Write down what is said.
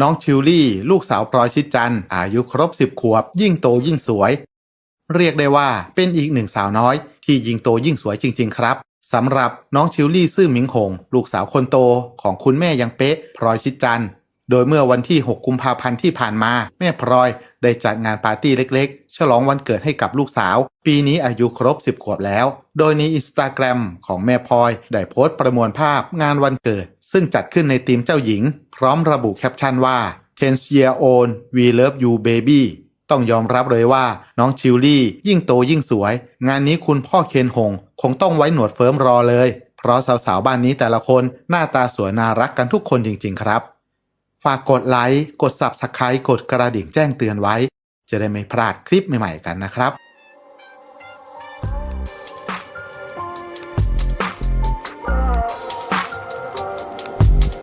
น้องชิลลี่ ลูกสาวพลอยชิดจันทร์อายุครบ10ขวบ ยิ่งโตยิ่งสวย เรียกได้ว่าเป็นอีกหนึ่งสาวน้อย ที่ยิ่งโตยิ่งสวยจริง ๆ ครับสำหรับน้องชิลลี่ซื่อหมิงหง ลูกสาวคนโตของคุณแม่ยังเป๊ะพลอยชิดจันทร์โดยเมื่อวันที่ 6 กุมภาพันธ์ที่ผ่านมา แม่พลอยได้จัดงานปาร์ตี้เล็กๆ ฉลองวันเกิดให้กับลูกสาว ปีนี้อายุครบ 10 ขวบแล้ว โดยในอินสตาแกรมของแม่พลอยได้โพสต์ประมวลภาพงานวันเกิด ซึ่งจัดขึ้นในทีมเจ้าหญิง พร้อมระบุแคปชั่นว่า 10 year old we love you baby ต้องยอมรับเลยว่าน้องชิลลี่ ยิ่งโตยิ่งสวย งานนี้คุณพ่อเคนหง คงต้องไว้หนวดเฟิร์มรอเลย เพราะสาวๆบ้านนี้แต่ละคนหน้าตาสวยน่ารักกันทุกคนจริงๆครับ ฝากกดไลค์ กด Subscribe กดกระดิ่งแจ้งเตือนไว้ จะได้ไม่พลาดคลิปใหม่ๆกันนะครับ